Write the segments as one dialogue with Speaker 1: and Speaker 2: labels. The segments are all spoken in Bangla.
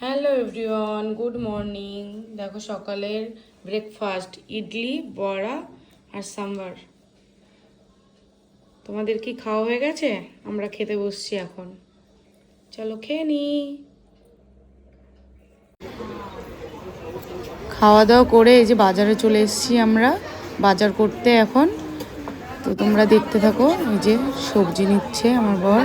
Speaker 1: Hello everyone, good morning. দেখো সকালের ব্রেকফাস্ট, ইডলি, বড়া আর সাম্বার। তোমাদের কি খাওয়া হয়ে গেছে? আমরা খেতে বসছি এখন। চলো খেয়ে নি। খাওয়া দাওয়া করে এই যে বাজারে চলে এসেছি আমরা, বাজার করতে এখন। তো তোমরা দেখতে থাকো, এই যে সবজি নিচ্ছে আমার বর।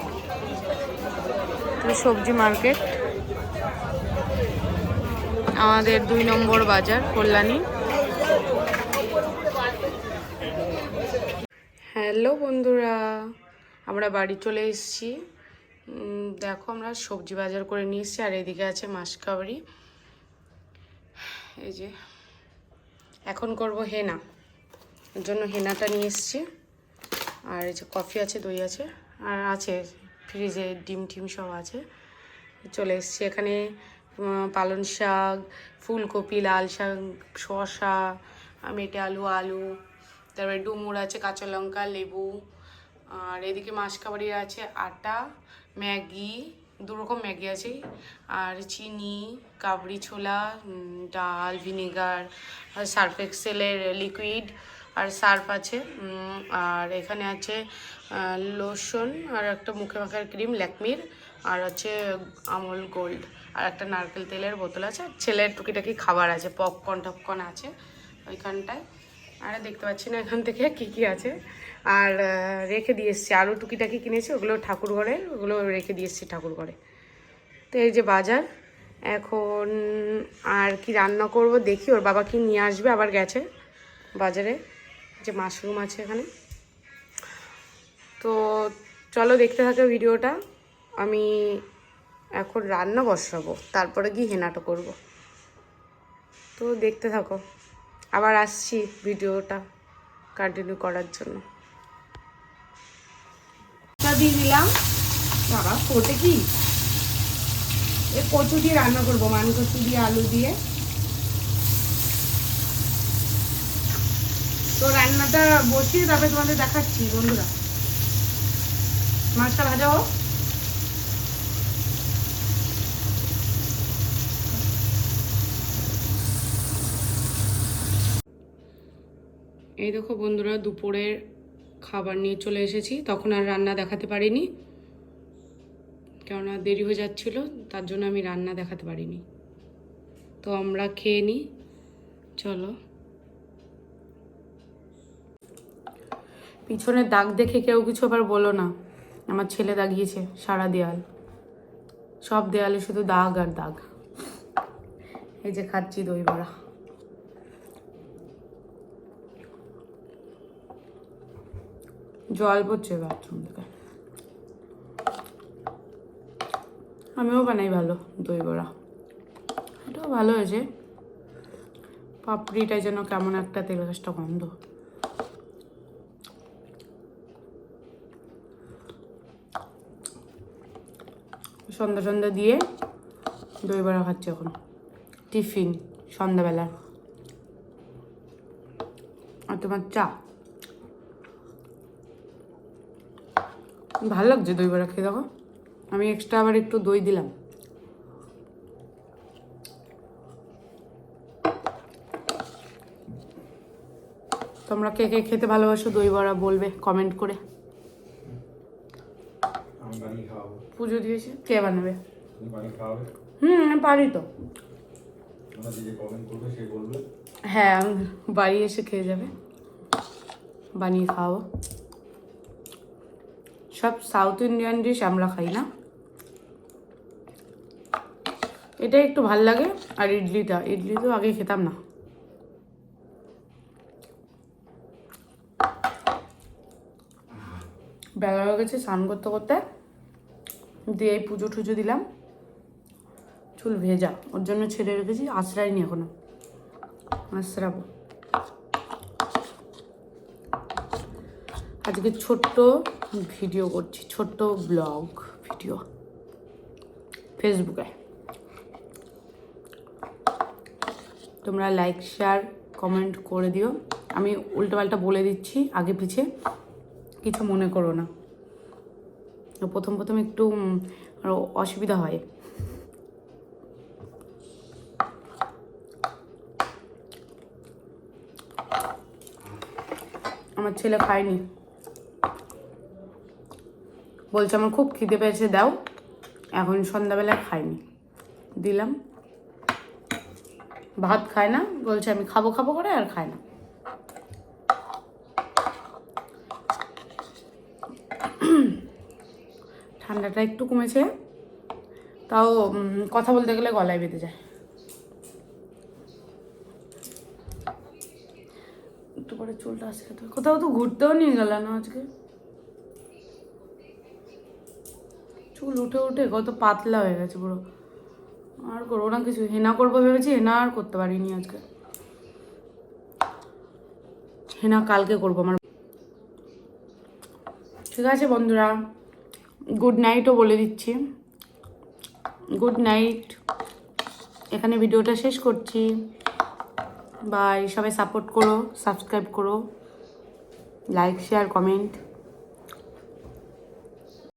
Speaker 1: তো সবজি মার্কেট। আমাদের দুই নম্বর বাজার, কল্যাণী। হ্যালো বন্ধুরা, আমরা বাড়ি চলে এসেছি। দেখো আমরা সবজি বাজার করে নিয়ে এসেছি, আর এদিকে আছে মাসকাবারি এই যে, এখন করব হেনা। এর জন্য হেনাটা নিয়ে এসছি। আর এই যে কফি আছে, দই আছে, আর আছে ফ্রিজে ডিম টিম সব আছে। চলে এসেছি এখানে উম, পালং শাক ফুলকপি লাল শাক শসা মেটে আলু আলু তারপরে ডুমুর আছে কাঁচা লঙ্কা লেবু আর এদিকে মাসকাবাড়ি আছে আটা ম্যাগি দু রকম ম্যাগি আছে আর চিনি কাবড়ি ছোলা ডাল ভিনেগার সার্ফ এক্সেলের লিকুইড আর সার্ফ আছে আর এখানে আছে লোশন, আর একটা মুখে মাখার ক্রিম, ল্যাকমির, আর আছে আমল গোল্ড, আর একটা নারকেল তেলের বোতল আছে, আর ছেলের টুকিটাকি খাবার আছে, পপকর্ন টপকর্ন আছে ওইখানটায়। আর দেখতে পাচ্ছি না এখান থেকে কি কি আছে। আর রেখে দিয়ে এসছি, আরও টুকিটাকি কিনেছি, ওগুলো ঠাকুর ঘরে, ওগুলো রেখে দিয়ে এসছি ঠাকুর ঘরে। তো এই যে বাজার, এখন আর কি রান্না করব দেখি, ওর বাবা কি নিয়ে আসবে, আবার গেছে বাজারে। যে মাশরুম আছে এখানে। তো চলো দেখতে থাকো ভিডিওটা। আমি এখন রান্না বসাবো, তারপরে গিয়ে হেনাটা করব। তো দেখতে থাকো, আবার আসছি ভিডিওটা কন্টিনিউ করার জন্য। দিয়ে দিলাম। বাবা কি? এ কচু দিয়ে রান্না করব মান কচু দিয়ে, আলু দিয়ে। তো রান্নাটা বসিয়ে তবে তোমাদের দেখাচ্ছি, বন্ধুরা। মাছটা ভাজা হোক। এই দেখো বন্ধুরা দুপুরের খাবার নিয়ে চলে এসেছি। তখন আর রান্না দেখাতে পারিনি। কেননা দেরি হয়ে যাচ্ছিল, তার জন্য আমি রান্না দেখাতে পারিনি। তো আমরা খেয়ে নিই। চলো। পিছনে দাগ দেখে কেউ কিছু আবার বলো না। আমার ছেলে দাগিয়েছে সারা দেয়াল। সব দেয়ালে শুধু দাগ আর দাগ। এই যে খাচ্ছি দই বড়া। জল পড়ছে বাথরুম থেকে। আমিও বানাই ভালো দই বড়া। এটাও ভালো হয়েছে। পাপড়িটা যেন কেমন একটা তেল গাছটা গন্ধ। সন্ধ্যা সন্ধ্যা দিয়ে দই বড়া খাচ্ছি এখন। টিফিন সন্ধ্যাবেলা। আর তোমার চা? ভালো লাগছে দই বড়া খেয়ে, দেখো। আমি এক্সট্রা আবার একটু দই দিলাম। তোমরা কে কে খেতে ভালোবাসো দই বড়া বলবে কমেন্ট করে
Speaker 2: আমি বানিয়ে খাওয়াবো
Speaker 1: পুজো দিয়েছে। কে বানাবে? হুম আমি পারি তো। হ্যাঁ আমি বাড়ি এসে খেয়ে যাবে। বানিয়ে খাওয়াবো। সব সাউথ ইন্ডিয়ান ডিশ আমরা খাই না। এটা একটু ভালো লাগে আর ইডলিটা। ইডলি তো আগে খেতাম না। বেলা হয়ে গেছে স্নান করতে করতে। দিয়ে এই পুজো টুজো দিলাম। চুল ভেজা, ওর জন্য ছেড়ে রেখেছি আশ্রাইনি এখনও। আশ্রাবো। আজকে ছোট্ট ভিডিও করছি, ছোট্ট ব্লগ ভিডিও। ফেসবুকে। তোমরা লাইক শেয়ার কমেন্ট করে দিও। আমি উল্টোপাল্টা বলে দিচ্ছি, আগে পিছে। কিছু মনে করো না। প্রথম প্রথম একটু অসুবিধা হয়। আমার ছেলে খায়নি। বলছে আমার খুব খিদে পেয়েছে, দাও। এখন সন্ধ্যাবেলায় খাইনি। দিলাম। ভাত খায় না, বলছে আমি খাব খাব করে আর খায় না। ঠান্ডাটা একটু কমেছে, তাও কথা বলতে গেলে গলায় বেঁধে যায়। একটু পরে চুলটা আসে তো কোথাও তো ঘুরতেও নিয়ে গেল না আজকে। চুল উঠে উঠে কত পাতলা হয়ে গেছে পুরো। আর করব না কিছু, হেনা করব ভেবেছি, হেনা আর করতে পারিনি আজকে। হেনা কালকে করব আমার। ঠিক আছে বন্ধুরা। গুড নাইটও বলে দিচ্ছি। গুড নাইট এখানে ভিডিওটা শেষ করছি। বাই সবাই সাপোর্ট করো সাবস্ক্রাইব করো। Like share comment